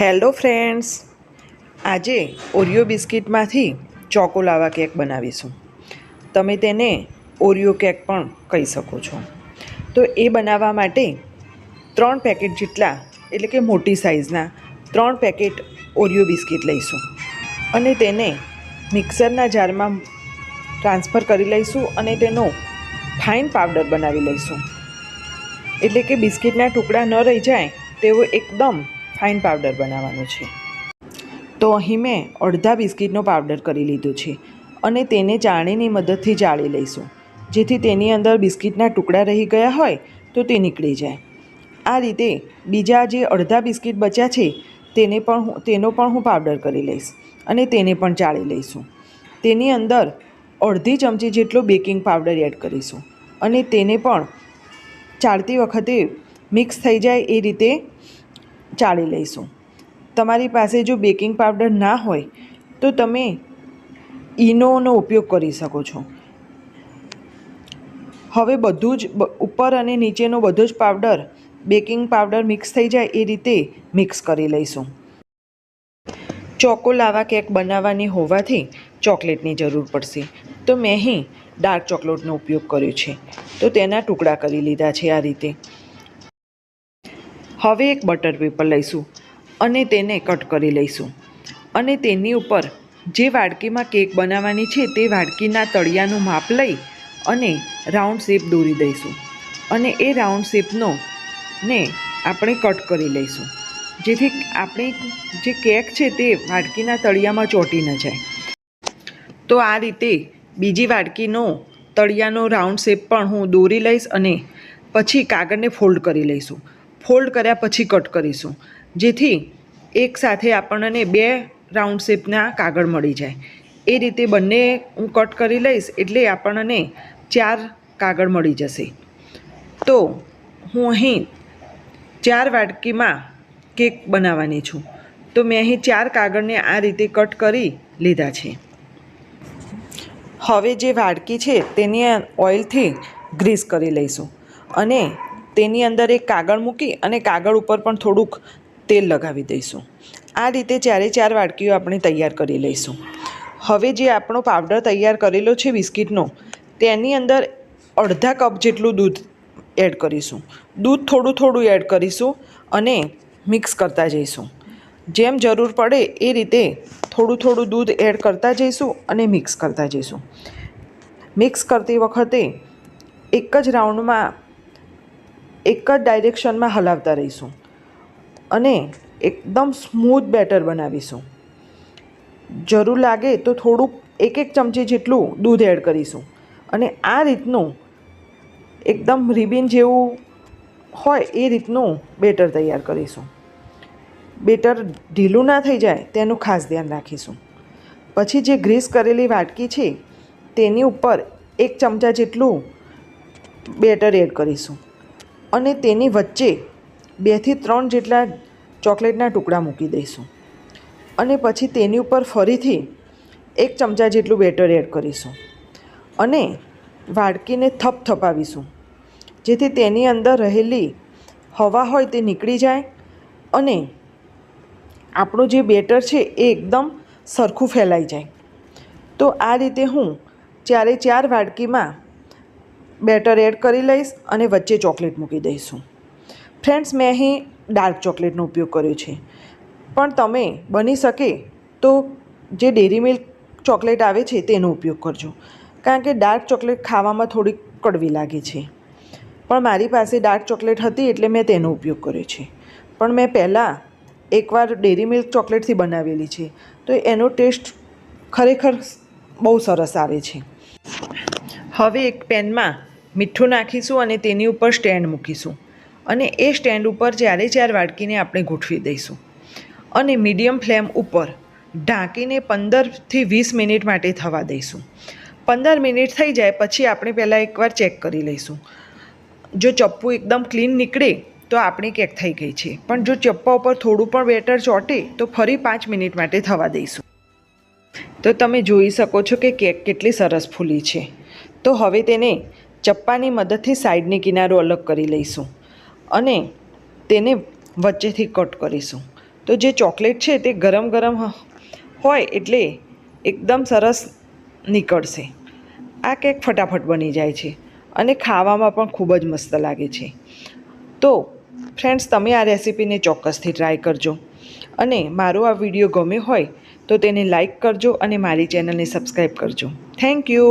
Hello friends આજે Oreo બિસ્કિટમાંથી choco lava cake બનાવીશું. તમે તેને ઓરિયો કેક પણ કહી શકો છો. તો એ બનાવવા માટે ત્રણ પેકેટ જેટલા, એટલે કે મોટી સાઇઝના, ત્રણ પેકેટ ઓરિયો બિસ્કિટ લઈશું. અને તેને મિક્સરના જારમાં ટ્રાન્સફર કરી લઈશું અને તેનો ફાઇન પાવડર બનાવી લઈશું. એટલે કે બિસ્કિટના ટુકડા ન રહી જાય તેવો એકદમ ફાઇન પાવડર બનાવવાનો છે. તો અહીં મેં અડધા બિસ્કિટનો પાવડર કરી લીધો છે અને તેને ચાણીની મદદથી ચાળી લઈશું. જેથી તેની અંદર બિસ્કિટના ટુકડા રહી ગયા હોય તો તે નીકળી જાય. આ રીતે બીજા જે અડધા બિસ્કિટ બચ્યા છે તેને પણ હું, તેનો પણ હું પાવડર કરી લઈશ અને તેને પણ ચાળી લઈશું. તેની અંદર અડધી ચમચી જેટલો બેકિંગ પાવડર એડ કરીશું અને તેને પણ ચાળતી વખતે મિક્સ થઈ જાય એ રીતે ચાળી લઈશું. તમારી પાસે જો બેકિંગ પાવડર ના હોય, તો તમે ઈનોનો ઉપયોગ કરી શકો છો. હવે બધું જ ઉપર અને નીચેનો બધો જ પાવડર, બેકિંગ પાવડર મિક્સ થઈ જાય એ રીતે મિક્સ કરી લઈશું. ચોકો લાવા કેક બનાવવાની હોવાથી ચોકલેટની જરૂર પડશે. તો મેં અહીં ડાર્ક ચોકલેટનો ઉપયોગ કર્યો છે. તો તેના ટુકડા કરી લીધા છે આ રીતે. હવે એક બટર પેપર લઈશું અને તેને કટ કરી લઈશું. અને તેની ઉપર જે વાડકીમાં કેક બનાવવાની છે તે વાડકીના તળિયાનું માપ લઈ અને રાઉન્ડ શેપ દોરી દઈશું. અને એ રાઉન્ડ શેપનો ને આપણે કટ કરી લઈશું. જેથી આપણી જે કેક છે તે વાડકીના તળિયામાં ચોંટી ન જાય. તો આ રીતે બીજી વાડકીનો તળિયાનો રાઉન્ડ શેપ પણ હું દોરી લઈશ અને પછી કાગળને ફોલ્ડ કરી લઈશું. ફોલ્ડ કર્યા પછી કટ કરીશું. જેથી એક સાથે આપણને બે રાઉન્ડ શેપના કાગળ મળી જાય. એ રીતે બંને હું કટ કરી લઈશ એટલે આપણને ચાર કાગળ મળી જશે. તો હું અહીં ચાર વાટકીમાં કેક બનાવવાની છું. તો મેં અહીં ચાર કાગળને આ રીતે કટ કરી લીધા છે. હવે જે વાડકી છે તેની ઓઇલથી ગ્રીસ કરી લઈશું. અને તેની અંદર એક કાગળ મૂકી અને કાગળ ઉપર પણ થોડુંક તેલ લગાવી દઈશું. આ રીતે ચારે ચાર વાડકીઓ આપણે તૈયાર કરી લઈશું. હવે જે આપણો પાવડર તૈયાર કરેલો છે બિસ્કિટનો, તેની અંદર અડધા કપ જેટલું દૂધ એડ કરીશું. દૂધ થોડું થોડું એડ કરીશું અને મિક્સ કરતા જઈશું. જેમ જરૂર પડે એ રીતે થોડું થોડું દૂધ એડ કરતા જઈશું અને મિક્સ કરતા જઈશું. મિક્સ કરતી વખતે એક જ રાઉન્ડમાં એક જ ડાયરેક્શનમાં હલાવતા રહીશું અને એકદમ સ્મૂથ બેટર બનાવીશું. જરૂર લાગે તો થોડુંક એક એક ચમચી જેટલું દૂધ એડ કરીશું અને આ રીતનું એકદમ રિબિન જેવું હોય એ રીતનું બેટર તૈયાર કરીશું. બેટર ઢીલું ના થઈ જાય તેનું ખાસ ધ્યાન રાખીશું. પછી જે ગ્રીસ કરેલી વાટકી છે તેની ઉપર એક ચમચા જેટલું બેટર એડ કરીશું. અને તેની વચ્ચે બેથી ત્રણ જેટલા ચોકલેટના ટુકડા મૂકી દઈશું. અને પછી તેની ઉપર ફરીથી એક ચમચા જેટલું બેટર એડ કરીશું. અને વાડકીને થપથપાવીશું જેથી તેની અંદર રહેલી હવા હોય તે નીકળી જાય અને આપણું જે બેટર છે એ એકદમ સરખું ફેલાઈ જાય. તો આ રીતે હું ચારે ચાર વાડકીમાં બેટર એડ કરી લઈશ અને વચ્ચે ચોકલેટ મૂકી દઈશું. ફ્રેન્ડ્સ, મેં અહીં ડાર્ક ચોકલેટનો ઉપયોગ કર્યો છે. પણ તમે બની શકે તો જે ડેરી મિલ્ક ચોકલેટ આવે છે તેનો ઉપયોગ કરજો. કારણ કે ડાર્ક ચોકલેટ ખાવામાં થોડીક કડવી લાગે છે. પણ મારી પાસે ડાર્ક ચોકલેટ હતી એટલે મેં તેનો ઉપયોગ કર્યો છે. પણ મેં પહેલાં એકવાર ડેરી મિલ્ક ચોકલેટથી બનાવેલી છે. તો એનો ટેસ્ટ ખરેખર બહુ સરસ આવે છે. હવે એક પેનમાં મીઠું નાખીશું અને તેની ઉપર સ્ટેન્ડ મૂકીશું. અને એ સ્ટેન્ડ ઉપર ચારે ચાર વાટકીને આપણે ગોઠવી દઈશું. અને મીડિયમ ફ્લેમ ઉપર ઢાંકીને પંદરથી વીસ મિનિટ માટે થવા દઈશું. પંદર મિનિટ થઈ જાય પછી આપણે પહેલાં એકવાર ચેક કરી લઈશું. જો ચપ્પુ એકદમ ક્લીન નીકળે તો આપણી કેક થઈ ગઈ છે. પણ જો ચપ્પા ઉપર થોડું પણ બેટર ચોંટે તો ફરી પાંચ મિનિટ માટે થવા દઈશું. તો તમે જોઈ શકો છો કે કેક કેટલી સરસ ફૂલી છે. તો હવે તેને ચપ્પાની મદદથી સાઈડની કિનારો અલગ કરી લઈશું અને તેને વચ્ચેથી કટ કરીશું. તો જે ચોકલેટ છે તે ગરમ ગરમ હોય એટલે એકદમ સરસ નીકળશે. આ કેક ફટાફટ બની જાય છે અને ખાવામાં પણ ખૂબ જ મસ્ત લાગે છે. તો ફ્રેન્ડ્સ, તમે આ રેસીપીને ચોક્કસથી ટ્રાય કરજો અને મારો આ વીડિયો ગમ્યો હોય તો તેને લાઈક કરજો અને મારી ચેનલને સબસ્ક્રાઈબ કરજો. Thank you.